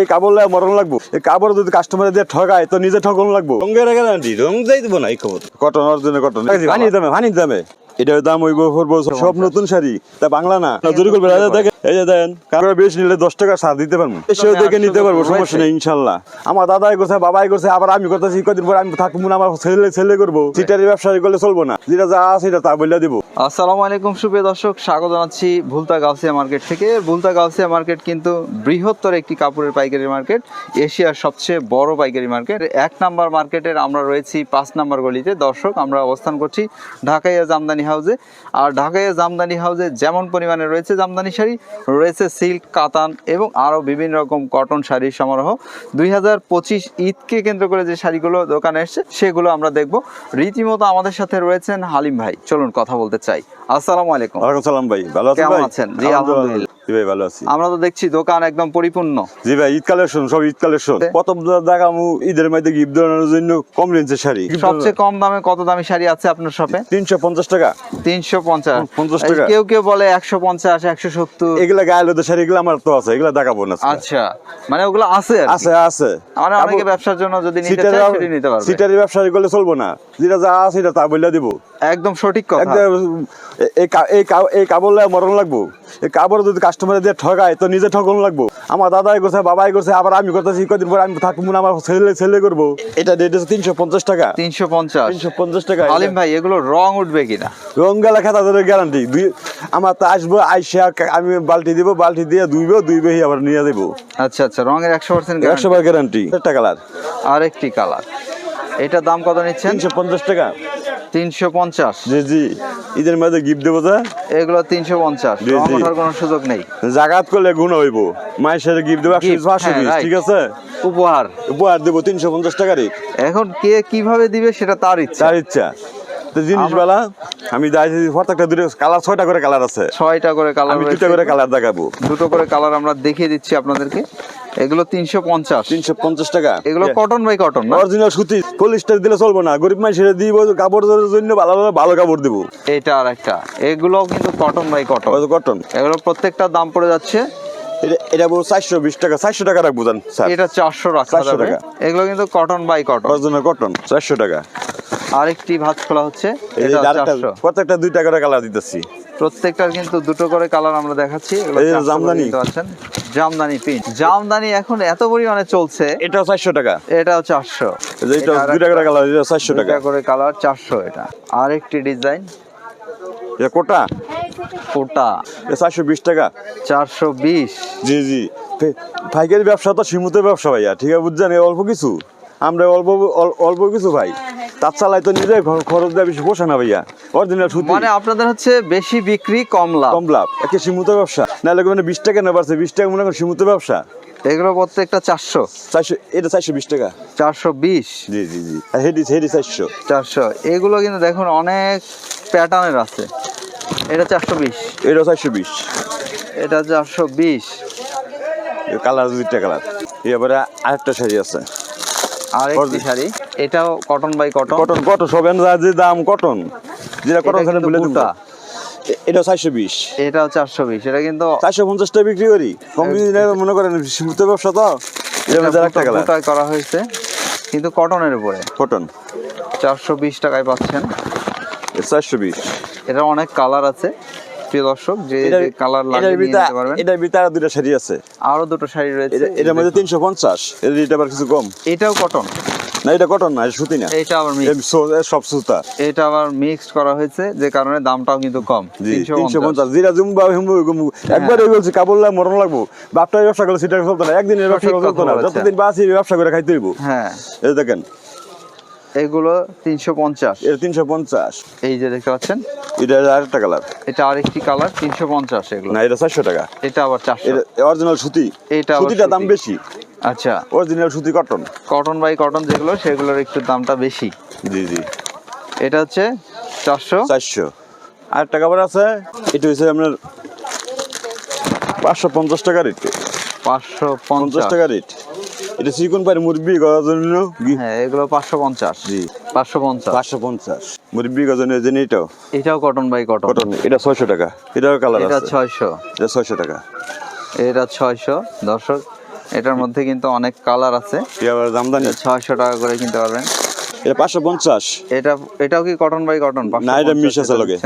এই কাপড় লাগে মরণ লাগবো। এই কাপড় যদি কাস্টমার দিয়ে ঠগায় তো নিজে ঠকানো লাগবো। রঙের গ্যারান্টি রং যাই দেবো না এই খবর। কটন অরিজিনাল কটন ভানি দামে ভানি দামে এটার দাম ওই পড়ব সব নতুন শাড়ি। তা বাংলা না? জোরে করবে রাজা দেখে এই যে দেন কারও বেশি নিলে দশ টাকা সার দিতে পারব। এসেও দেখে নিতে পারব সমস্যা নেই ইনশাল্লাহ। আমার দাদাই করছে বাবাই করছে আবার আমি করতেছি কদিন পরে আমি থাকব না আমার ছেলে ছেলে করব। সিটারি ব্যবসা করলে চলবো না। যেটা যা আছে এটা তা বলে দিব। আসসালামু আলাইকুম সুপ্রিয় দর্শক স্বাগত জানাচ্ছি ভুলতা গাউসিয়া মার্কেট থেকে। ভুলতা গাউসিয়া মার্কেট কিন্তু বৃহত্তর একটি কাপড়ের পাইকারি মার্কেট এশিয়ার সবচেয়ে বড় পাইকারি মার্কেট। এক নাম্বার মার্কেটের আমরা রয়েছি পাঁচ নাম্বার গলিতে। দর্শক আমরা অবস্থান করছি ঢাকাইয়া জামদানি হাউসে আর ঢাকাইয়া জামদানি হাউসে যেমন পরিমাণে রয়েছে জামদানি শাড়ি রয়েছে সিল্ক কাতান এবং আরও বিভিন্ন রকম কটন শাড়ির সমারোহ। দুই হাজার পঁচিশ ঈদকে কেন্দ্র করে যে শাড়িগুলো দোকানে এসছে সেগুলো আমরা দেখব। রীতিমতো আমাদের সাথে রয়েছেন হালিম ভাই। চলুন কথা বলতে চাই। আসসালামু আলাইকুম। ওয়ালাইকুম সালাম ভাই। ভালো আছেন ভাই? আছেন? জি, আলহামদুলিল্লাহ। আলহামদুলিল্লাহ। জি ভাই ভালো আছি। আমরা তো দেখছি দোকান একদম পরিপূর্ণ। জি ভাই ঈদ কালেকশন সব ঈদ কালেকশন। প্রথম দেখামু ঈদের মধ্যে গিফট দেওয়ার জন্য কম রেঞ্জের শাড়ি। সবচেয়ে কম দামে কত দামি শাড়ি আছে আপনার শপে তিনশো পঞ্চাশ টাকা। তিনশো পঞ্চাশ। 50 টাকা। কেউ কেউ বলে একশো পঞ্চাশ একশো সত্তর। এগুলা গায়ে শাড়ি এগুলো আমার তো আছে এগুলা দেখাবো না আচ্ছা। মানে ওগুলো আছে আছে আছে। মানে অনেকে ব্যবসার জন্য যদি নিতে সিটারি চায় সেটি নিতে পারবে। সিটারি ব্যবসা করলে চলবো না। যেটা যা আছে এটা তা বলে দিব। একদম সঠিক কথা। এই এই কাপড় মরণ লাগবো। এই কাপড় যদি কাস্টমার দিয়ে ঠগায় তো নিজে ঠকানো লাগবো। আমার দাদাই করছে বাবাই করছে আবার আমি করতেছি কদিন পরে আমি থাকব না আমার ছেলে ছেলে করব। এটা রেট হচ্ছে তিনশো পঞ্চাশ টাকা। তিনশো পঞ্চাশ। তিনশো পঞ্চাশ টাকা আলিম ভাই এগুলো রং উঠবে কিনা? রঙ্গালা খাতা তাদের গ্যারান্টি দুই আমার তো আসব আইসা আমি বালতি দিব বালতি দিয়ে দুইবো দুইবে আবার নিয়ে দেবো আচ্ছা আচ্ছা রঙের একশো পার্সেন্ট একশো বার গ্যারান্টি একটা কালার আরেকটি কালার এটার দাম কত নিচ্ছেন? তিনশো পঞ্চাশ টাকা। তিনশো পঞ্চাশ। জি জি। ঈদের মধ্যে গিফট দেবো যা এগুলো তিনশো পঞ্চাশ। ওঠার কোনো সুযোগ নেই। জাগাত করলে গুণ হইব। মায়ের সাথে গিফট দেবো একশো পাঁচশো হ্যাঁ. ঠিক আছে? উপহার। উপহার দেবো তিনশো পঞ্চাশ টাকা রেট এখন কে কীভাবে দিবে সেটা তার ইচ্ছা। তার ইচ্ছা। তো জিনিসবেলা আমি যাই প্রত্যেকটা দুটো কালার ছয়টা করে কালার আছে। ছয়টা করে কালার আমি দুটা করে কালার দেখাবো। দুটো করে কালার আমরা দেখিয়ে দিচ্ছি আপনাদেরকে। এগুলো তিনশো পঞ্চাশ। তিনশো পঞ্চাশ টাকা। এগুলো কটন বাই কটন না? অরিজিনাল সুতি পলিস্টার দিলে চলবো না। গরিব মানুষের দিব কাপড়ের জন্য ভালো ভালো ভালো কাপড় দিব। এটা আর একটা এগুলো কিন্তু কটন বাই কটন কটন এগুলো প্রত্যেকটা দাম পড়ে যাচ্ছে। এটা বলব চারশো বিশ টাকা চারশো টাকা রাখব জান স্যার। এটা চারশো রাখা 400 যাবে। টাকা। এগুলো কিন্তু cotton by cotton original cotton চারশো টাকা। আরেকটি ভাত খোলা হচ্ছে। চারশো। প্রত্যেকটা দুইটা করে কালার দিতেছি। প্রত্যেকটার কিন্তু দুটো করে কালার আমরা দেখাচ্ছি। এগুলো এই যে 400 করে জামদানি। জামদানি পিন জামদানি এখন এত পরিমাণে চলছে। এটা চারশো টাকা। চারশো। এটা দুইটা করে কালার এটা চারশো টাকা। করে কালার চারশো এটা। আরেকটি ডিজাইন কোটা? কোটা। চারশো বিশ টাকা। চারশো বিশ। জি জি। পাইকারি ব্যবসা তো সীমিত ব্যবসা ভাইয়া। ঠিক আছে বুঝছেন? অল্প কিছু। আমরা অল্প অল- অল্প কিছু ভাই। তার চালাই তো নিজে খরচ দেওয়া বেশি পোষে না ভাইয়া। অরিজিনাল সুতি। মানে আপনাদের হচ্ছে বেশি বিক্রি কম লাভ। কম লাভ। একে সীমিত ব্যবসা। নাহলে মানে বিশ টাকা না পারছে বিশ টাকা মনে করেন সীমিত ব্যবসা। এগুলো প্রত্যেকটা চারশো। চারশো এটা চারশো বিশ টাকা। চারশো বিশ? জি জি জি। হেডি হেডি চারশো। চারশো। এগুলো কিন্তু দেখুন অনেক প্যাটার্নের আছে। এটা চারশো বিশ। এটা চারশো বিশ। এটা চারশো বিশ। কালার দুইটা কালার। এবারে আরেকটা শাড়ি আছে। আর একটি শাড়ি। এটাও cotton by cotton cotton cotton সব যা দাম কটন যেটা কটন শাড়ি বলে বুটা এটা চারশো বিশ। এটাও চারশো বিশ এটা কিন্তু চারশো পঞ্চাশ টাকা বিক্রি করি। কম মনে করেন সীমিত ব্যবসা তো করা হয়েছে কিন্তু কটনের উপরে। কটন চারশো বিশ টাকায় পাচ্ছেন। চারশো বিশ। এটা অনেক কালার আছে। প্রিয় দর্শক যে কালার নিয়ে নিতে পারবেন। এটার ভিতরে আরও দুইটা শাড়ি আছে। আরও দুটো শাড়ি রয়েছে। এটা- এটার মধ্যে তিনশো পঞ্চাশ এর এটা আবার কিছু কম। এটাও কটন না এটা কটন না সুতি না। এটা আবার সব সুতা। এটা আবার মিক্সড করা হয়েছে যে কারণে দামটাও কিন্তু কম। তিনশো পঞ্চাশ। জিরা জুম্বা হুম্বু একবার এই বলছি লাগে মরণ লাগবো। বাপটার ব্যবসা করলে সেটা চলতো না। একদিনের ব্যবসা চলতো না। যতদিন বাঁচি ব্যবসা করে খাইতে হইব। হ্যাঁ। এই দেখেন এগুলো তিনশো পঞ্চাশ। এটা তিনশো পঞ্চাশ। এই যে দেখতে পাচ্ছেন? এটা আরেকটা কালার। এটা আরেকটি কালার তিনশো পঞ্চাশ এগুলো। না এটা চারশো টাকা। এটা আবার চারশো। এটা অরিজিনাল সুতি। এটা সুতিটা দাম বেশি। আচ্ছা। অরিজিনাল সুতি কটন কটন বাই কটন যেগুলো সেগুলোর একটু দামটা বেশি। জি জি। এটা হচ্ছে চারশো। চারশো। আর টাকা আছে। এটা হচ্ছে আপনার পাঁচশো পঞ্চাশ টাকা রেট পাঁচশো পঞ্চাশ। টাকা রেট এটা চিকন পারি মুরব্বি করার জন্য হ্যাঁ এগুলো পাঁচশো পঞ্চাশ। জি। পাঁচশো পঞ্চাশ। পাঁচশো পঞ্চাশ। মুরব্বি গজনের জন্য এটাও এটাও কটন বাই কটন কটন এটা ছয়শো টাকা। এটাও কালার এটা ছয়শো। এটা ছয়শো টাকা। এটা ছয়শো দর্শক। এটার মধ্যে কিন্তু অনেক কালার আছে। জামদানি? ছয়শো টাকা করে কিনতে পারবেন। এটা পাঁচশো পঞ্চাশ। এটা এটাও কি কটন বাই কটন না, এটা mix আছে লগে।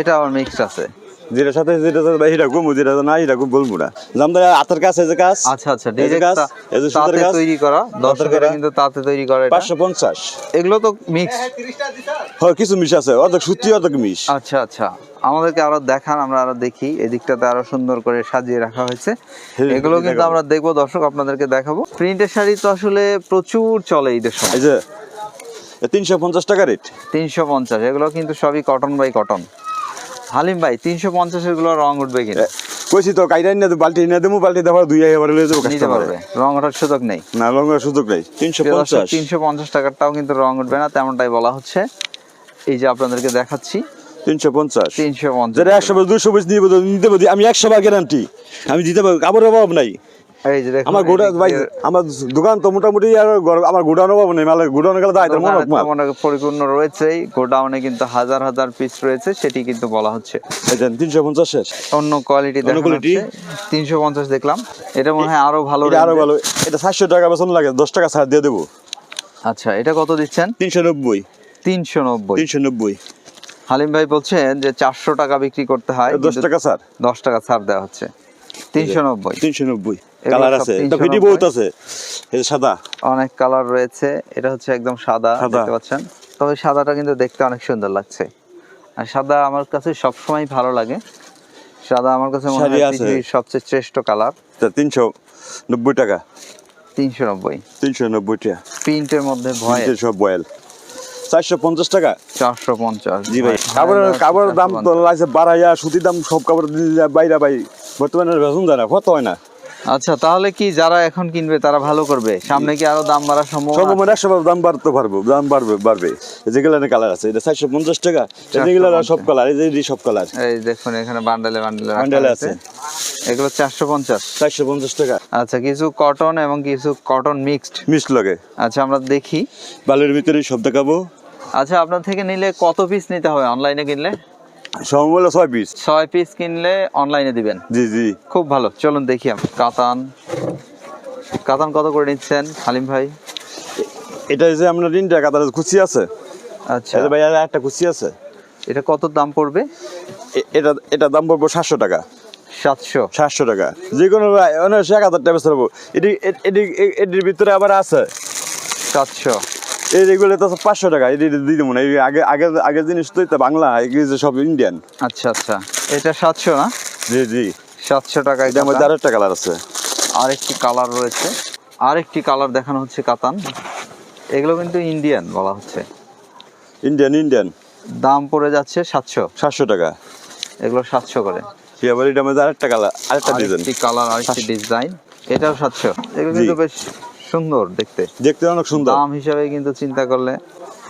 এটা আবার মিক্সড আছে। যেটার সাথে যেটা সাথে ভাই এটা ঘুমু যেটা না এটা ঘুম বলব না। জামদানি হাতের কাছে যে কাজ আচ্ছা আচ্ছা এই যে গাছ, এই যে সুতার তাতে তৈরি করা দর্শকেরা। কিন্তু তাতে তৈরি করে এটা? পাঁচশো পঞ্চাশ। এগুলো তো মিক্স হয় কিছু মিশ আছে অর্ধেক সত্যি অর্ধেক মিশ। আচ্ছা আচ্ছা আমাদেরকে আরও দেখান আমরা আরও দেখি এদিকটাতে আরও সুন্দর করে সাজিয়ে রাখা হয়েছে। হ্যাঁ, এগুলো কিন্তু আমরা দেখব দর্শক আপনাদেরকে দেখাবো। প্রিন্টের শাড়ি তো আসলে প্রচুর চলে ঈদের সময়। এই যে তিনশো পঞ্চাশ টাকা রেট তিনশো পঞ্চাশ এগুলো কিন্তু সবই কটন বাই কটন হালিম ভাই তিনশো পঞ্চাশেরগুলো রং উঠবে কিনা? কইছি তো কাইরা না বালতি না দেবো বালতি দেওয়ার দুই এবার লয়ে যাব নিতে পারবে রং ওঠার সুযোগ নেই। না লঙ্গার সুযোগ নেই তিনশো পঞ্চাশ। তিনশো পঞ্চাশ টাকারটাও কিন্তু রং উঠবে না তেমনটাই বলা হচ্ছে। এই যে আপনাদেরকে দেখাচ্ছি তিনশো পঞ্চাশ। তিনশো পঞ্চাশ। একশো দুশো পিস নিয়ে নিতে পারি আমি একশো বার গ্যারান্টি আমি দিতে পারব কাপড়ের অভাব নাই। এই যে আমার গোডা ভাই আমার দোকান তো মোটামুটি আর আমার গোডাউন গোডাউনে গেলে দায় মনে পরিপূর্ণ রয়েছেই গোডাউনে কিন্তু হাজার হাজার পিস রয়েছে সেটি কিন্তু বলা হচ্ছে। তিনশো পঞ্চাশ অন্য কোয়ালিটি তিনশো পঞ্চাশ দেখলাম এটা মনে হয় আরও ভালো আরও ভালো। এটা সাতশো টাকা বেতন লাগে দশ টাকা ছাড় দিয়ে দেবো। আচ্ছা এটা কত দিচ্ছেন? তিনশো নব্বই। তিনশো নব্বই। তিনশো নব্বই। হালিম ভাই বলছেন যে চারশো টাকা বিক্রি করতে হয় দশ টাকা ছাড়। দশ টাকা ছাড় দেওয়া হচ্ছে। তিনশো নব্বই। তিনশো নব্বই। কালার সব আছে। 390 এটা ভিডি বহুত আছে। এই সাদা। অনেক কালার রয়েছে। এটা হচ্ছে একদম সাদা। দেখতে পাচ্ছেন? তবে সাদাটা কিন্তু দেখতে অনেক সুন্দর লাগছে। আর সাদা আমার কাছে সবসময় ভালো লাগে। সাদা আমার কাছে মনে হয় পৃথিবীর সবচেয়ে শ্রেষ্ঠ কালার তা তিনশো নব্বই টাকা। তিনশো নব্বই। তিনশো নব্বই টাকা। প্রিন্টের মধ্যে ভয় সব বয়েল চারশো পঞ্চাশ টাকা। চারশো পঞ্চাশ। জি ভাই। কাপড়ের কাপড়ের দাম তো লাগছে বাড়াইয়া সুতির দাম সব কাপড় বাইরে ভাই। বর্তমানে বেতন যায় না কত হয় না? আচ্ছা তাহলে কি যারা এখন কিনবে তারা ভালো করবে? সামনে কি আরও দাম বাড়ার সম্ভাবনা আছে? সর্বমোট একশো দাম বাড়তে পারব দাম বাড়বে বাড়বে। যেগুলো কালার আছে এটা চারশো পঞ্চাশ টাকা। যেগুলো সব কালার এই যে সব কালার। এই দেখুন এখানে বান্ডেলে বান্ডেলে বান্ডেলে হয়েছে। এগুলো চারশো পঞ্চাশ। চারশো পঞ্চাশ টাকা। আচ্ছা কিছু কটন এবং কিছু কটন মিক্সড মিষ্টি লাগে। আচ্ছা আমরা দেখি। বালের ভিতরে সব দেখাবো। আচ্ছা আপনার থেকে নিলে কত পিস নিতে হবে? অনলাইনে কিনলে? সমমূল্য ছয় পিস ছয় পিস কিনলে অনলাইনে দিবেন? জি জি। খুব ভালো। চলুন দেখি আমরা কাতান। কাতান কত করে নিচ্ছেন হালিম ভাই? এটা যে আপনার তিনটা কাতার কুচি আছে। আচ্ছা। এটা ভাই একটা কুচি আছে। এটা কত দাম পড়বে? এটা এটা দাম পড়ব সাতশো টাকা। সাতশো। সাতশো টাকা। যে কোনো এক হাজার টাকা বেচতে পারব। এটি এটি এটির ভিতরে আবার আছে। সাতশো। এই এগুলো তো পাঁচশো টাকা এটি দিয়ে দেবো না এই আগে আগে আগের জিনিস তো এটা বাংলা এগুলো সব ইন্ডিয়ান আচ্ছা আচ্ছা। এটা সাতশো না? জি জি। সাতশো টাকায় এটার মধ্যে আরেকটা কালার আছে। আরেকটি কালার রয়েছে। আরেকটি কালার দেখানো হচ্ছে কাতান। এগুলো কিন্তু ইন্ডিয়ান বলা হচ্ছে। ইন্ডিয়ান ইন্ডিয়ান দাম পড়ে যাচ্ছে সাতশো। সাতশো টাকা। এগুলো সাতশো করে। কি আবার এটার মধ্যে আরেকটা কালার আরেকটা ডিজাইন কালার আরেকটি ডিজাইন এটাও সাতশো। এগুলো কিন্তু বেশ সুন্দর দেখতে। দেখতে অনেক সুন্দর। দাম হিসাবে কিন্তু চিন্তা করলে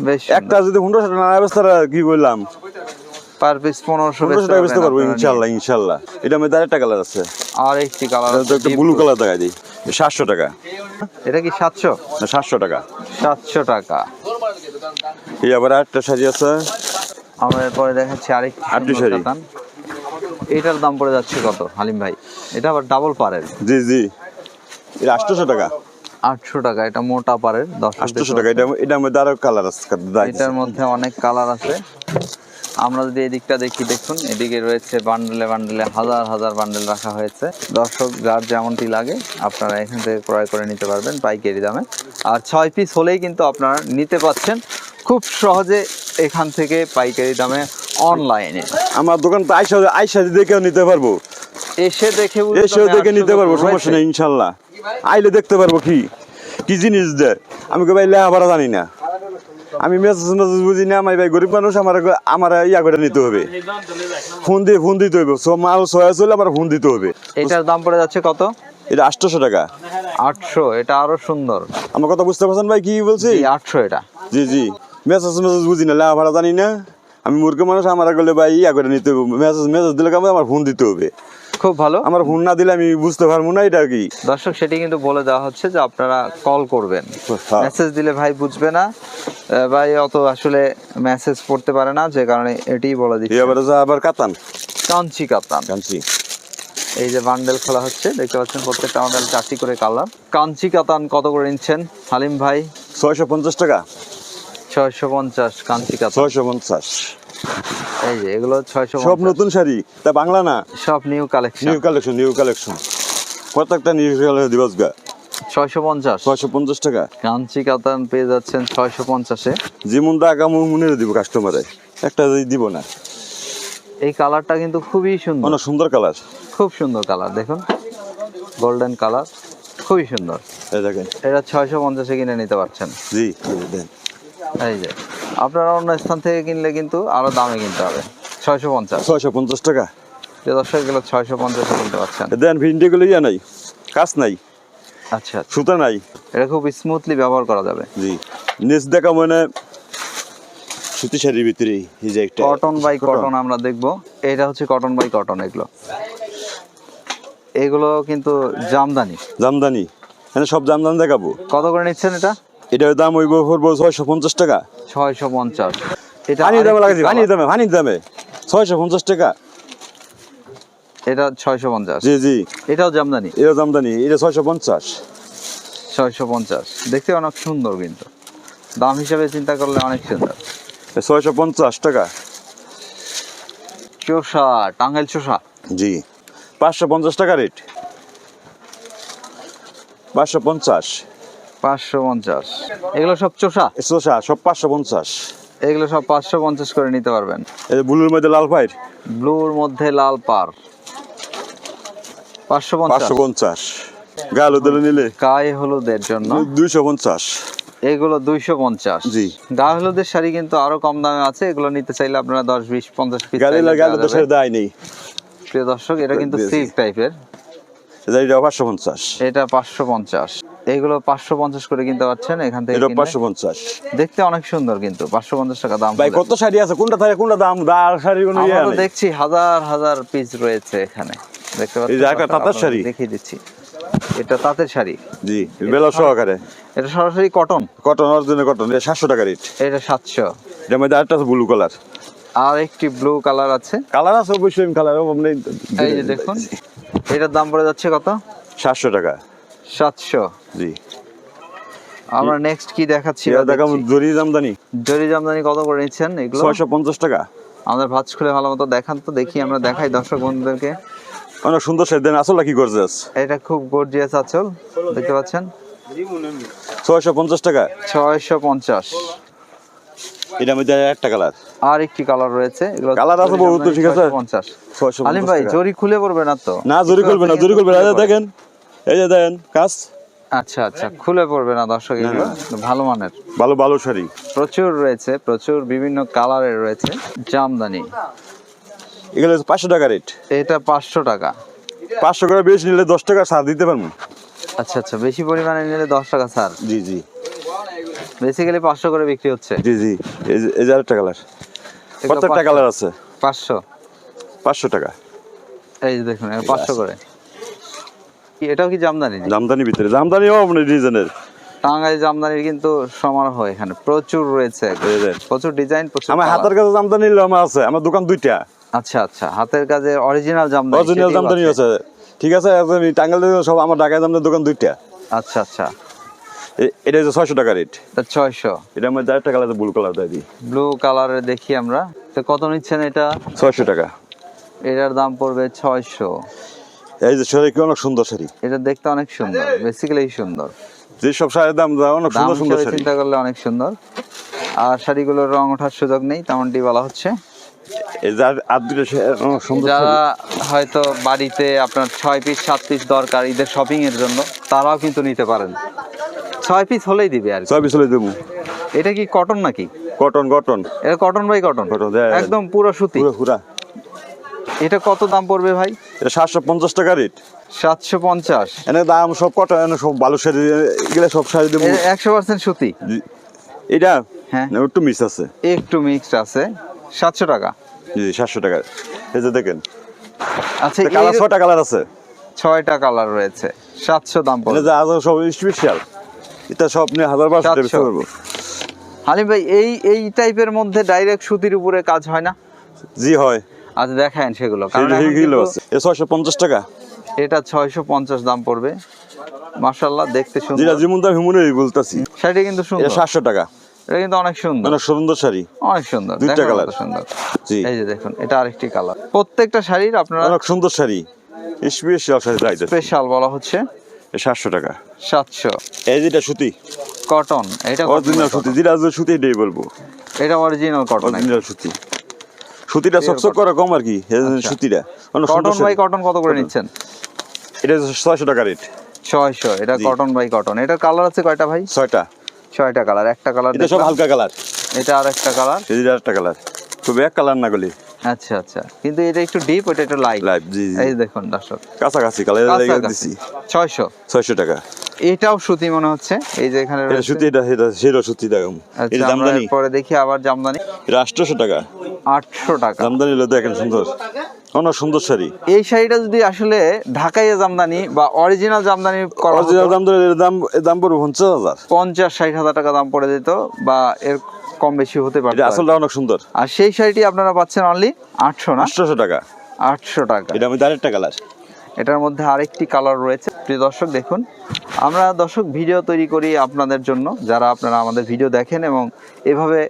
বেশ একটা যদি পনেরোশো টাকা না বেচতে কি বললাম? পার পিস পনেরোশো টাকা বেচতে পারব ইনশাল্লাহ ইনশাল্লাহ। এটার মধ্যে আরেকটা কালার আছে। আর একটি কালার এটা একটা ব্লু কালার দেখা দিই। সাতশো টাকা। এটা কি সাতশো? না সাতশো টাকা। সাতশো টাকা। এই আবার আরেকটা শাড়ি আছে। আমরা এরপরে দেখাচ্ছি আরেকটি সুন্দর শাড়ি। এটার দাম পড়ে যাচ্ছে কত হালিম ভাই? এটা আবার ডাবল পারের। জি জি। এটা আটশোশো টাকা। আটশো টাকা এটা মোটা পারের দশ টাকা এটা এটার মধ্যে আরও কালার আছে এটার মধ্যে অনেক কালার আছে। আমরা যদি এদিকটা দেখি দেখুন এদিকে রয়েছে বান্ডেলে বান্ডেলে হাজার হাজার বান্ডেল রাখা হয়েছে। দর্শক যার যেমনটি লাগে আপনারা এখান থেকে ক্রয় করে নিতে পারবেন পাইকারি দামে। আর ছয় পিস হলেই কিন্তু আপনারা নিতে পাচ্ছেন খুব সহজে এখান থেকে পাইকারি দামে অনলাইনে আমার দোকান তো আইসা আইসা দেখেও নিতে পারব। এসে দেখে এসেও দেখে নিতে পারব সমস্যা নেই ইনশাল্লাহ। আইলে দেখতে পারব কি? কি জিনিস দেয় আমি কে ভাই লেখাপড়া জানি না। আমি মেসেজ মেসেজ বুঝি না আমি ভাই গরিব মানুষ আমার আমার ইয়া করে নিতে হবে। ফোন দিয়ে ফোন দিতে হবে সব মাল সয়া চলে আমার ফোন দিতে হবে। এটার দাম পড়ে যাচ্ছে কত? এটা আটশোশো টাকা। আটশো এটা আরও সুন্দর। আমার কথা বুঝতে পারছেন ভাই কি বলছি? আটশো এটা। জি জি। মেসেজ মেসেজ বুঝি না লেখাপড়া জানি না। আমি মূর্খ মানুষ আমার গেলে ভাই ইয়া করে নিতে হবে মেসেজ মেসেজ দিলে আমার ফোন দিতে হবে। খুব ভালো। আমার ফোন না দিলে আমি বুঝতে পারব না এটা কি। দর্শক সেটি কিন্তু বলে দেওয়া হচ্ছে যে আপনারা কল করবেন। হ্যাঁ। মেসেজ দিলে ভাই বুঝবে না। ভাই অত আসলে মেসেজ পড়তে পারে না যে কারণে এটি বলে দিচ্ছি। আবার যা আবার কাতান। কাঞ্চি কাতান। কাঞ্চি। এই যে বান্ডেল খোলা হচ্ছে দেখতে পাচ্ছেন প্রত্যেকটা বান্ডেল চারটি করে কালার। কাঞ্চি কাতান কত করে নিচ্ছেন? হালিম ভাই? ছয়শো পঞ্চাশ টাকা। ছয়শো পঞ্চাশ কাঞ্চি কাতান। ছয়শো পঞ্চাশ। এই যে এগুলো ছয়শো সব নতুন শাড়ি? তা বাংলা না? সব new collection new collection new collection প্রত্যেকটা নিউ কালেকশন দিবস গা। ছয়শো পঞ্চাশ। ছয়শো পঞ্চাশ টাকা। কাঞ্চি কাতান পেয়ে যাচ্ছেন ছয়শো পঞ্চাশে। যেমন দা আগাম মনে দিব কাস্টমারে একটা দিব না। এই কালারটা কিন্তু খুবই সুন্দর। অনেক সুন্দর কালার খুব সুন্দর কালার দেখুন। গোল্ডেন কালার খুবই সুন্দর। এই দেখেন। এটা ছয়শো পঞ্চাশে কিনে নিতে পারছেন। জি এই যে। আপনারা অন্য স্থান থেকে কিনলে কিন্তু আরও দামে কিনতে হবে। ছয়শো পঞ্চাশ। ছয়শো পঞ্চাশ টাকা? দর্শক এগুলো ছয়শো পঞ্চাশে কিনতে পারছেন দেন ভিন্ডি গুলো ইয়া নাই কাজ নাই আচ্ছা সুতা নাই। এটা খুব স্মুথলি ব্যবহার করা যাবে। জি। নিচ দেখা মানে সুতি শাড়ির ভিতরে এই যে একটা কটন বাই কটন আমরা দেখব। এটা হচ্ছে কটন বাই কটন এগুলো। এগুলো কিন্তু জামদানি। জামদানি। এখানে সব জামদানি দেখাবো। কত করে নিচ্ছেন এটা? এটার দাম ওই পড়ব ছয়শো পঞ্চাশ টাকা। ছয়শো পঞ্চাশ। এটা পানি দামে আরেকটি লাগাইছি দামে পানির দামে। ছয়শো পঞ্চাশ টাকা। এটা ছয়শো পঞ্চাশ। জি জি। এটাও জামদানি। এটা জামদানি এটা ছয়শো পঞ্চাশ। ছয়শো পঞ্চাশ। দেখতে অনেক সুন্দর কিন্তু। দাম হিসাবে চিন্তা করলে অনেক সুন্দর। ছয়শো পঞ্চাশ টাকা। চোষা টাঙ্গাইল চোষা। জি। পাঁচশো পঞ্চাশ টাকা রেট। পাঁচশো পঞ্চাশ। পাঁচশো পঞ্চাশ। এগুলো সব চোষা? শসা সব পাঁচশো পঞ্চাশ। এগুলো সব পাঁচশো পঞ্চাশ করে নিতে পারবেন। এই ব্লুর মধ্যে লাল পাইর? ব্লুর মধ্যে লাল পার। পাঁচশো পাঁচশো পঞ্চাশ। গাল দিলে নিলে? গায়ে হলুদের জন্য। দুইশো পঞ্চাশ। এগুলো দুইশো পঞ্চাশ। জি। গা হলুদের শাড়ি কিন্তু আরও কম দামে আছে। এগুলো নিতে চাইলে আপনারা দশ বিশ পঞ্চাশ পিস দেয় নেই। প্রিয় দর্শক এটা কিন্তু। সিল্ক টাইপের। এটা পাঁচশো পঞ্চাশ। এটা পাঁচশো পঞ্চাশ। এগুলো পাঁচশো পঞ্চাশ করে কিনতে পারছেন এখান থেকে এটা। পাঁচশো পঞ্চাশ। দেখতে অনেক সুন্দর কিন্তু পাঁচশো পঞ্চাশ টাকা দাম ভাই কত শাড়ি আছে? কোনটা থাকে কোনটা দাম? দার শাড়ি কোনো ইয়ে দেখছি হাজার হাজার পিস রয়েছে এখানে। দেখতে পাচ্ছেন তাঁতের শাড়ি। দেখিয়ে দিচ্ছি। এটা তাঁতের শাড়ি। জি বেলা সহকারে। এটা সরাসরি কটন কটন অরিজিনাল কটন এটা সাতশো টাকা রেট এটা সাতশো। এটার মধ্যে আরেকটা ব্লু কালার আর একটি ব্লু কালার আছে। কালার আছে অবশ্যই কালার এই যে দেখুন। এটার দাম পড়ে যাচ্ছে কত? সাতশো টাকা। সাতশো। জি। আমরা নেক্সট কি দেখাচ্ছি? এটা জরি জামদানি। জরি জামদানি কত করে নিচ্ছেন এগুলো? ছয়শো পঞ্চাশ টাকা। আমাদের ভাঁজ খুলে ভালো মতো দেখান তো দেখি আমরা দেখাই দর্শক বন্ধুদেরকে। অনেক সুন্দর দেন আসলে কি গর্জাস এটা খুব গর্জিয়াস আচল দেখতে পাচ্ছেন? ছয়শো পঞ্চাশ টাকা। ছয়শো পঞ্চাশ। এটার মধ্যে একটা কালার আর একটি কালার রয়েছে এগুলো Colour আছে বহুত, ঠিক আছে? আলিম ভাই জরি খুলে পড়বে না তো? না জরি করবে না জরি করবে না। দেখেন। এই যে দেখেন কাজ? আচ্ছা আচ্ছা খুলে পড়বে না দর্শক এগুলো ভালো মানের। ভালো ভালো শাড়ি। প্রচুর রয়েছে প্রচুর বিভিন্ন কালারের রয়েছে জামদানি। এগুলো পাঁচশো টাকা রেট। এটা পাঁচশো টাকা। পাঁচশো করে বেশি নিলে দশ টাকা ছাড় দিতে পারব। আচ্ছা আচ্ছা বেশি পরিমাণে নিলে দশ টাকা ছাড়। জি জি। বেসিক্যালি পাঁচশো করে বিক্রি হচ্ছে। জি জি এই যে- আরেকটা কালার। এগুলো প্রত্যেকটা কালার আছে। পাঁচশো। পাঁচশো টাকা। এই যে দেখুন পাঁচশো করে। এটাও কি জামদানি জামদানি ভিতরে জামদানিও আপনার ডিজাইনের। টাঙ্গাই জামদানির কিন্তু সমারোহ এখানে প্রচুর রয়েছে। প্রচুর ডিজাইন প্রচুর আমার হাতের কাছে জামদানি আমার আছে আমার দোকান দুইটা। আচ্ছা আচ্ছা হাতের কাজে অরিজিনাল জামদানি অরিজিনাল জামদানি আছে। ঠিক আছে আমি টাঙ্গাইল সব আমার ঢাকায় জামদানি দোকান দুইটা। আচ্ছা আচ্ছা। এটা হচ্ছে ছয়শো টাকা রেট। ছয়শো। এটার মধ্যে আরেকটা কালার ব্লু কালার দিই। ব্লু কালারের দেখি আমরা। তো কত নিচ্ছেন এটা? ছয়শো টাকা। এটার দাম পড়বে ছয়শো। এই যে শাড়ি কি অনেক সুন্দর শাড়ি? এটা দেখতে অনেক সুন্দর বেসিক্যালি সুন্দর। যেসব শাড়ির দাম যায় অনেক সুন্দর সুন্দর শাড়ি। চিন্তা করলে অনেক সুন্দর। আর শাড়িগুলোর রং ওঠার সুযোগ নেই তেমনটি বলা হচ্ছে। যে যারা হয়তো বাড়িতে আপনার ছয় পিস সাত পিস দরকার ঈদের শপিং এর জন্য তারাও কিন্তু নিতে পারেন। ছয় পিস হলেই দিবে আর। ছয় পিছলে দেবো। এটা কি কটন নাকি? কটন কটন এটা কটন বাই কটন দেয়। একদম পুরো সুতি। পুরা এটা কত দাম পড়বে ভাই? এটা সাতশো পঞ্চাশ টাকা রেট সাতশো পঞ্চাশ। এনে দাম সব কটন এনে সব ভালো শাড়ি এগুলো সব শাড়ি দেবো একশো পার্সেন্ট সুতি? জি। এটা? হ্যাঁ। একটু মিক্স আছে। একটু মিক্সড আছে। সাতশো টাকা। জি সাতশো টাকা। এই যে দেখেন। আচ্ছা কালার ছটা কালার আছে। ছয়টা কালার রয়েছে। সাতশো দাম পড়বে। যে আজ সব স্পেশাল এটা সব নিয়ে হাজার বারোশো টাকা। বেচতে হালিম ভাই এই এই টাইপের মধ্যে ডাইরেক্ট সুতির উপরে কাজ হয় না? জি হয়। আচ্ছা দেখায়েন সেগুলো। এ ছয়শো পঞ্চাশ টাকা? এটা ছয়শো পঞ্চাশ দাম পড়বে। মার্শাল্লাহ দেখতে যেটা সুন্দর যেমন দাম হিমুনেরই বলতাছি। শাড়িটা কিন্তু সুন্দর। সাতশো টাকা। এটা কিন্তু অনেক সুন্দর। মানে সুন্দর শাড়ি। অনেক সুন্দর। দুইটা। মতো সুন্দর। জি। এই যে দেখুন এটা আরেকটি কালার। প্রত্যেকটা শাড়ির আপনারা অনেক সুন্দর শাড়ি। স্পেশাল শাড়ি স্পেশাল বলা হচ্ছে। সাতশো টাকা। সাতশো। এই যেটা সুতি। কটন। এটা অরিজিনাল সুতি। যেটা সুতি এটাই বলব। এটা অরিজিনাল কটন অরিজিনাল সুতি। সুতিটা চকচক করা কম আর কি সুতিটা। কটন বাই কটন কত করে নিচ্ছেন? এটা ছয়শো টাকা রেট ছয়শো এটা কটন বাই কটন এটার কালার আছে কয়টা ভাই? ছয়টা। ছয়টা কালার একটা কালার এটা সব হালকা কালার এটা আর একটা কালার এই যে একটা কালার তবে এক কালার না গলি। আচ্ছা আচ্ছা। কিন্তু এটা একটু ডিপ ওটা একটু লাইট লাইভ জি এই দেখুন দর্শক। কাছাকাছি কালার কাছাকাছি। দিছি। ছয়শো। ছয়শো টাকা। এটাও সুতি মনে হচ্ছে। এই যে এখানে এটা সুতি এটা এটা সেটা সুতি আচ্ছা এটা জামদানি। পরে দেখি আবার জামদানি। এটা আটশোশো টাকা। আটশো টাকা। জামদানি দেখেন সুন্দর। অনেক সুন্দর শাড়ি। এই শাড়িটা যদি আসলে ঢাকাইয়া জামদানি বা অরিজিনাল জামদানি অরিজিনাল দাম দাম দাম পড়বে পঞ্চাশ হাজার। পঞ্চাশ ষাট হাজার টাকা দাম পড়ে যেত বা এর কম বেশি হতে। আসলটা অনেক সুন্দর। আর সেই শাড়িটি আপনারা পাচ্ছেন অনলি আটশো না? আটশোশো টাকা। আটশো টাকা। এটা আমি আরেকটা কালার এটার মধ্যে আরেকটি কালার রয়েছে। প্রিয় দর্শক দেখুন। আমরা দর্শক ভিডিও তৈরি করি আপনাদের জন্য। যারা আপনারা আমাদের ভিডিও দেখেন এবং এভাবে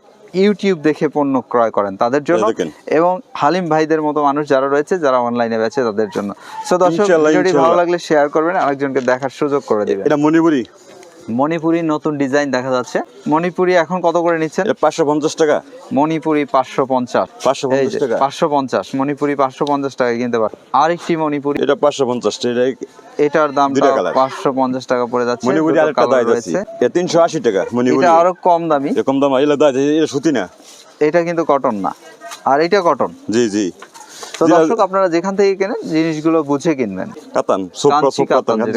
ইউটিউব দেখে পণ্য ক্রয় করেন তাদের জন্য। এবং হালিম ভাইদের মতো মানুষ যারা রয়েছে যারা অনলাইনে বেচে তাদের জন্য। সো দর্শক ভিডিওটি ভালো লাগলে শেয়ার করবেন আরেকজনকে দেখার সুযোগ করে দিবেন। এটা মণিপুরি। মণিপুরি নতুন ডিজাইন দেখা যাচ্ছে। মণিপুরি এখন কত করে নিচ্ছেন? পাঁচশো পঞ্চাশ টাকা। মণিপুরি পাঁচশো পঞ্চাশ। পাঁচশো পঞ্চাশ টাকা। পাঁচশো পঞ্চাশ মণিপুরি পাঁচশো পঞ্চাশ টাকায় কিনতে পারেন আরেকটি মণিপুরি। এটা পাঁচশো পঞ্চাশ এটা এটার দাম পাঁচশো পঞ্চাশ টাকা পড়ে যাচ্ছে মণিপুরি আরেকটা দায় যাচ্ছে। তিনশো আশি টাকা মণিপুরি। এটা আরও কম দামি। কম দাম এগুলো দায় এটা সুতি না। এটা কিন্তু কটন না। আর এটা কটন জি জি। তো দর্শক আপনারা যেখান থেকে কেনেন জিনিসগুলো বুঝে কিনবেন। কাতান সোপরা কাঞ্চি সোপ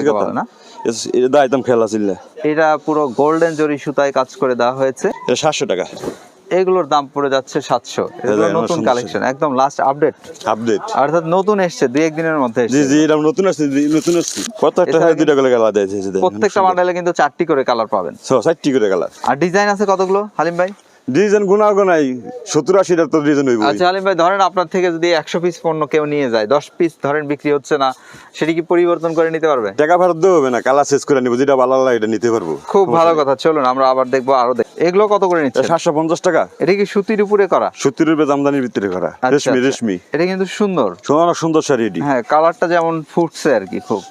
কাতান না? এটা দায় খেলা ছিল। এটা পুরো গোল্ডেন জরি সুতায় কাজ করে দেওয়া হয়েছে। এটা সাতশো টাকা। এগুলোর দাম পড়ে যাচ্ছে সাতশো। এগুলো নতুন কালেকশন একদম লাস্ট আপডেট আপডেট অর্থাৎ নতুন এসছে দুই একদিনের মধ্যে জি জি এটা নতুন আসছে নতুন আসছে প্রত্যেকটা শাড়ি দুইটা করে গেলা দিয়েছে প্রত্যেকটা বান্ডেলে কিন্তু চারটি করে কালার পাবেন। ষাটটি করে গেলা আর ডিজাইন আছে কতগুলো হালিম ভাই? ডিজাইন গুনা গুনাই সত্তর আশিটা তো ডিজাইন হইব আচ্ছা হালিম ভাই ধরেন আপনার থেকে যদি একশো পিস পণ্য কেউ নিয়ে যায় দশ পিস ধরেন বিক্রি হচ্ছে না সেটি কি পরিবর্তন করে নিতে পারবে? টাকা ফেরত দেওয়া হবে না কালার শেষ করে নিবো যেটা ভালো লাগে এটা নিতে পারব। খুব ভালো কথা চলুন আমরা আবার দেখব আরও দেখ এগুলো কত করে নিচ্ছে সাতশো পঞ্চাশ টাকা। এটা কি সুতির উপরে করা? সুতির উপরে জামদানির ভিতরে করা আচ্ছা, রেশমি আচ্ছা। রেশমি। এটা কিন্তু সুন্দর। অনেক সুন্দর শাড়ি এটি। হ্যাঁ কালারটা যেমন ফুটছে আর কি খুব।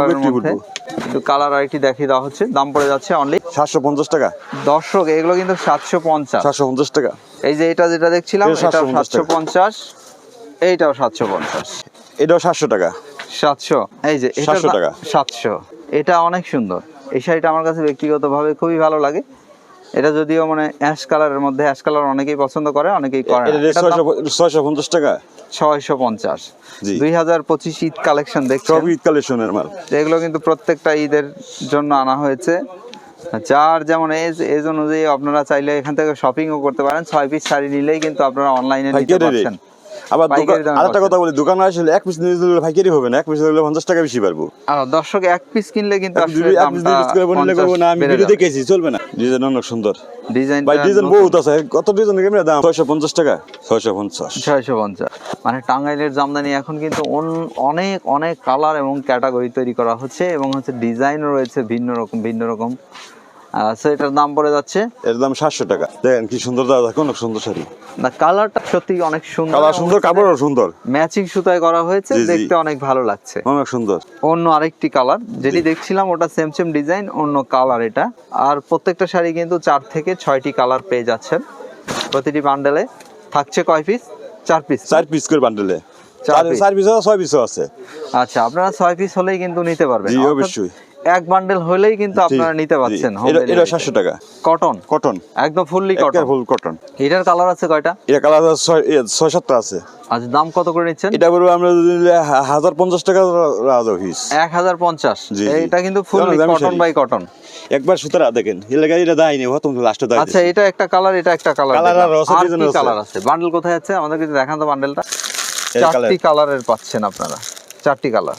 মধ্যে। ফুটবো। কিন্তু কালার আরেকটি দেখিয়ে দেওয়া হচ্ছে দাম পড়ে যাচ্ছে অনলি সাতশো পঞ্চাশ টাকা। দর্শক এগুলো কিন্তু সাতশো পঞ্চাশ। সাতশো পঞ্চাশ টাকা। এই যে এটা যেটা দেখছিলাম এটা এটা 750 সাতশো পঞ্চাশ এইটাও সাতশো পঞ্চাশ। এটাও সাতশো টাকা। সাতশো। এই যে এটা 700 টাকা। সাতশো। এটা অনেক সুন্দর। এই শাড়িটা আমার কাছে ব্যক্তিগতভাবে খুবই ভালো লাগে। এটা যদিও মানে অ্যাশ কালারের মধ্যে অ্যাশ কালার অনেকেই পছন্দ করে অনেকেই করে এটা ছয়শো পঞ্চাশ টাকা। ছয়শো পঞ্চাাশ। দুই হাজার পঁচিশ ঈদ কালেকশন দেখছেন। সব ঈদ কালেকশনের মাল। এগুলো কিন্তু প্রত্যেকটা ঈদের জন্য আনা হয়েছে। যার যেমন এজ এজ অনুযায়ী আপনারা চাইলে এখান থেকে শপিংও করতে পারেন। ছয় পিস শাড়ি নিলেই কিন্তু আপনারা অনলাইনে নিতে পারছেন। আবার আরেকটা কথা বলি দোকানে আসলে এক পিস নিয়ে দিলে হবে না এক পিস নিলে পঞ্চাশ টাকা বেশি পারব। দর্শক এক পিস কিনলে কিন্তু এক আসলে পিস এক পিস দামটা নিয়ে করে বনিলে করব না আমি ভিডিও দেখেছি চলবে না। ডিজাইন অনেক সুন্দর। ডিজাইন ভাই ডিজাইন বহুত আছে। কত ডিজাইন কেমন দাম? ছয়শো পঞ্চাশ টাকা। ছয়শো পঞ্চাশ। ছয়শো পঞ্চাশ। মানে টাঙ্গাইলের জামদানি এখন কিন্তু অনেক অনেক কালার এবং ক্যাটাগরি তৈরি করা হচ্ছে এবং হচ্ছে ডিজাইনও রয়েছে ভিন্ন রকম ভিন্ন রকম। সো এটার দাম পড়ে যাচ্ছে? এর দাম সাতশো টাকা। দেখেন কি সুন্দর দাদা অনেক সুন্দর শাড়ি। না কালারটা সত্যি অনেক সুন্দর। কালার সুন্দর কাপড়ও সুন্দর। ম্যাচিং সুতায় করা হয়েছে। দেখতে অনেক ভালো লাগছে। অনেক সুন্দর। অন্য আরেকটি কালার যেটি দেখছিলাম ওটা সেম সেম ডিজাইন অন্য কালার এটা। আর প্রত্যেকটা শাড়ি কিন্তু চার থেকে ছয়টি কালার পেয়ে যাচ্ছেন। প্রতিটি বান্ডেলে থাকছে কয় পিস চার পিস চার পিস করে বান্ডেলে চার পিস ছয় পিসও আছে। আচ্ছা আপনারা ছয় পিস হলেই কিন্তু নিতে পারবেন। অবশ্যই। এক বান্ডেল হলেই কিন্তু আপনারা নিতে জি। পারছেন এটা এটা সাতশো টাকা। কটন কটন একদম ফুললি কটন ফুল কটন এটার কালার আছে কয়টা? এটা কালার ছয় সাতটা আছে। আজ দাম কত করে নিচ্ছেন? এটা বলব আমরা যদি নিলে হা- হাজার পঞ্চাশ টাকা রাজা জি, জি। এটা কিন্তু ফুললি কটন বাই কটন একবার সুতারা দেখেন। এলাকা এটা দায় নেই হতো লাস্টে দায় আচ্ছা এটা একটা কালার এটা একটা কালার Colour আর আছে, আছে। কালার আছে? বান্ডেল কোথায় আছে? আমাদেরকে একটু দেখান তো বান্ডেলটা চারটি কালারের পাচ্ছেন আপনারা। চারটি কালার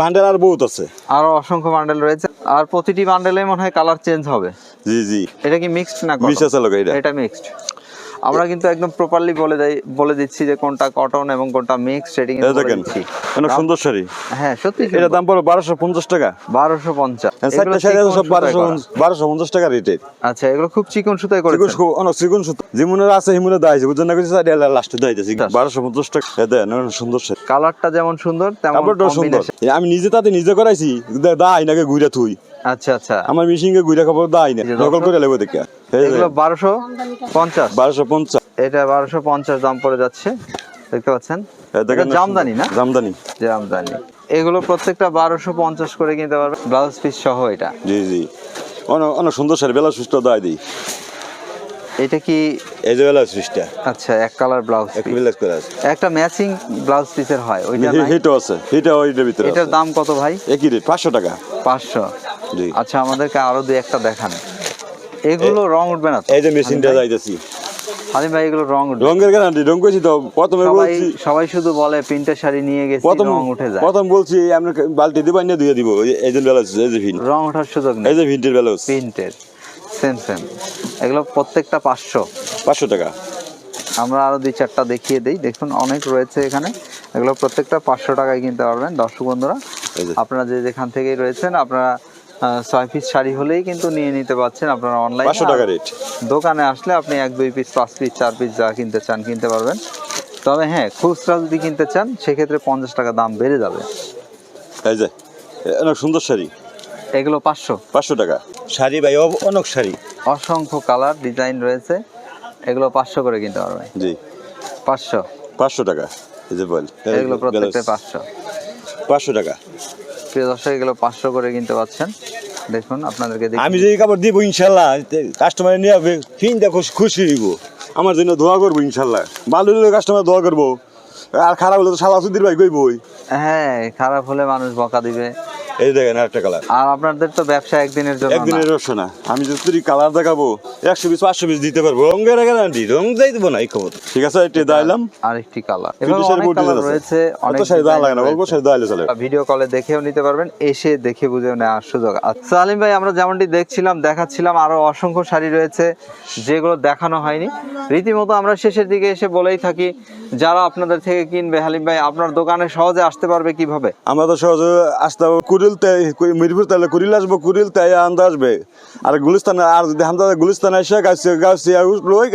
বান্ডেল আর বহুত আছে। আরও অসংখ্য বান্ডেল রয়েছে। আর প্রতিটি বান্ডেলে মনে হয় কালার চেঞ্জ হবে। জি জি। এটা কি মিক্সড না মিশ আছে লোক এটা। এটা মিক্সড আমরা কিন্তু একদম প্রপারলি বলে দেই বলে দিচ্ছি যে কোনটা কটন এবং কোনটা মিক্স এই কিন্তু বলে দেখেন অনেক সুন্দর শাড়ি। হ্যাঁ সত্যি এটার দাম বারোশো পঞ্চাশ টাকা। বারোশো পঞ্চাশ। চারটা শাড়ি সব বারোশো বারোশো পঞ্চাশ টাকা রেটের আচ্ছা এগুলো খুব চিকন সুতায় করে চিকুন অনেক চিকুন সুতো। যেমনের আছে হিমনে দাইছে বুঝছেন না কিছু? চাই লাস্টে দাইতেছি বারোশো পঞ্চাশ টাকা। এ দেন অনেক সুন্দর শাড়ি। কালারটা যেমন সুন্দর তেমন এই আমি নিজে তাতে নিজে করাইছি দাই নাকি ঘুরে থুই। আচ্ছা আচ্ছা। আমার মিশিংয়ে গুইরা খবর দাই না। নকল করে লেবো দেখে। এগুলো বারোশো পঞ্চাশ। বারোশো পঞ্চাশ। এটা বারোশো পঞ্চাশ দাম পড়ে যাচ্ছে দেখতে পাচ্ছেন? এটা জামদানি না? জামদানি। জামদানি। এগুলো প্রত্যেকটা বারোশো পঞ্চাশ করে কিনতে পারবে। ব্লাউজ পিস সহ এটা। জি জি। অনেক অনেক সুন্দর শাড়ি বেলা সুস্থ দাই দিই। এটা কি আচ্ছা এক কালার ব্লাউজ এক বিলাস করে আছে। একটা ম্যাচিং ব্লাউজ পিসের হয় ওইটা? হিটও আছে হিটও ওইটার ভিতরে এটার দাম কত ভাই? একই রেট পাঁচশো টাকা। পাঁচশো। জি। আচ্ছা আমাদেরকে আরও দুই একটা দেখান। এগুলো রং উঠবে না এই যে মেশিনটা যাইতেছি। হালিম ভাই এগুলো রং উঠবে। রঙের গ্যারান্টি রং করেছি তো প্রথমে সবাই বলছি সবাই শুধু বলে প্রিন্টের শাড়ি নিয়ে গেছি রং উঠে যায়। প্রথম বলছি আমরা বালতি দিবাই না দিয়ে দিব এই- যে এই যে রং ওঠার সুযোগ নেই। এই যে ভিনটির প্রিন্টের। Same same. এগুলো প্রত্যেকটা পাঁচশো। পাঁচশো টাকা? আমরা আরও দুই চারটা দেখিয়ে দিই। দেখুন অনেক রয়েছে এখানে। এগুলো প্রত্যেকটা পাঁচশো টাকায় কিনতে পারবেন দর্শক বন্ধুরা। আপনারা যে যেখান থেকেই রয়েছেন আপনারা ছয় পিস শাড়ি হলেই কিন্তু নিয়ে নিতে পারছেন আপনারা অনলাইন পাঁচশো টাকা রেট দোকানে আসলে আপনি এক দুই পিস পাঁচ পিস চার পিস যা কিনতে চান কিনতে পারবেন। তবে হ্যাঁ খুচরা যদি কিনতে চান সেক্ষেত্রে পঞ্চাশ টাকা দাম বেড়ে যাবে। এই যে অনেক সুন্দর শাড়ি। এগুলো পাঁচশো। পাঁচশো টাকা। শাড়ি ভাই অনেক শাড়ি। অসংখ্য কালার ডিজাইন রয়েছে। এগুলো পাঁচশো করে কিনতে পারবে। জি। পাঁচশো। পাঁচশো টাকা এই যে বল এগুলো প্রত্যেকটা পাঁচশো। পাঁচশো টাকা। প্রিয় দর্শক এগুলো পাঁচশো করে কিনতে পাচ্ছেন। দেখুন আপনাদেরকে আমি যে কাপড় দিব ইনশাল্লাহ কাস্টমার নিয়ে হবে ফিনটা খুশি হইব। আমার জন্য দোয়া করব ইনশাল্লাহ। ভালো হলে কাস্টমার দোয়া করব। আর খারাপ হলে তো সালা সুদির ভাই কইবই। হ্যাঁ খারাপ হলে মানুষ বকা দিবে। এই দেখেন আরেকটা কালার আর আপনাদের তো ব্যবসা একদিনের জন্য একদিনের ব্যবসা না। আমি যদি কালার দেখাবো একশো পিস পাঁচশো পিস দিতে পারব। রঙের গ্যারান্টি রং যাই দেবো না এই খবর। ঠিক আছে এটা দাইলাম আরেকটি কালার কিন্তু এভাবে শাড়ি অনেক বহুত কালার design আছে। রয়েছে অনেক অত দাম লাগে না অল্প রয়েছে। দাইলে চলে। ভিডিও কলে দেখেও নিতে পারবেন এসে দেখে বুঝে নেওয়ার সুযোগ। আচ্ছা আলিম ভাই আমরা যেমনটি দেখছিলাম দেখাচ্ছিলাম আরও অসংখ্য শাড়ি রয়েছে যেগুলো দেখানো হয়নি। রীতিমতো আমরা শেষের দিকে এসে বলেই থাকি যারা আপনাদের থেকে কিনবে হালিম ভাই আপনার দোকানে সহজে আসতে পারবে কীভাবে? আমরা তো সহজে আসতে হবে কুড়িল তাই কুড়িল তাই আনতে আসবে। আর গুলিস্তান, আর যদি হামদা গুলিস্তান এসে গাছে গাছে উঠলোই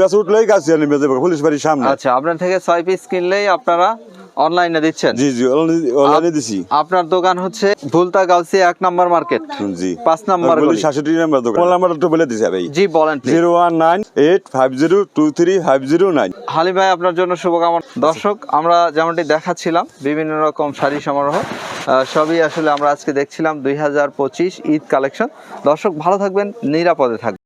গাছ উঠলোই গাছে নেমে যাবে পুলিশ বাড়ির সামনে। আচ্ছা আপনার থেকে ছয় পিস কিনলেই আপনারা অনলাইনে দিচ্ছেন? জি জি অনলাইনে দিছি। আপনার দোকান হচ্ছে ভুলতা গাউসি এক নাম্বার মার্কেট। জি। পাঁচ নাম্বার বলি গলি। সাতষট্টি নাম্বার দোকান। মোবাইল নাম্বার একটু বলে দিছি ভাই জি বলেন please। Zero one nine eight five zero two three five zero nine হালি ভাই আপনার জন্য শুভকামনা। দর্শক আমরা যেমনটি দেখাচ্ছিলাম বিভিন্ন রকম শাড়ি সমারোহ সবই আসলে আমরা আজকে দেখছিলাম দুই হাজার পঁচিশ ঈদ কালেকশন। দর্শক ভালো থাকবেন নিরাপদে থাকবেন।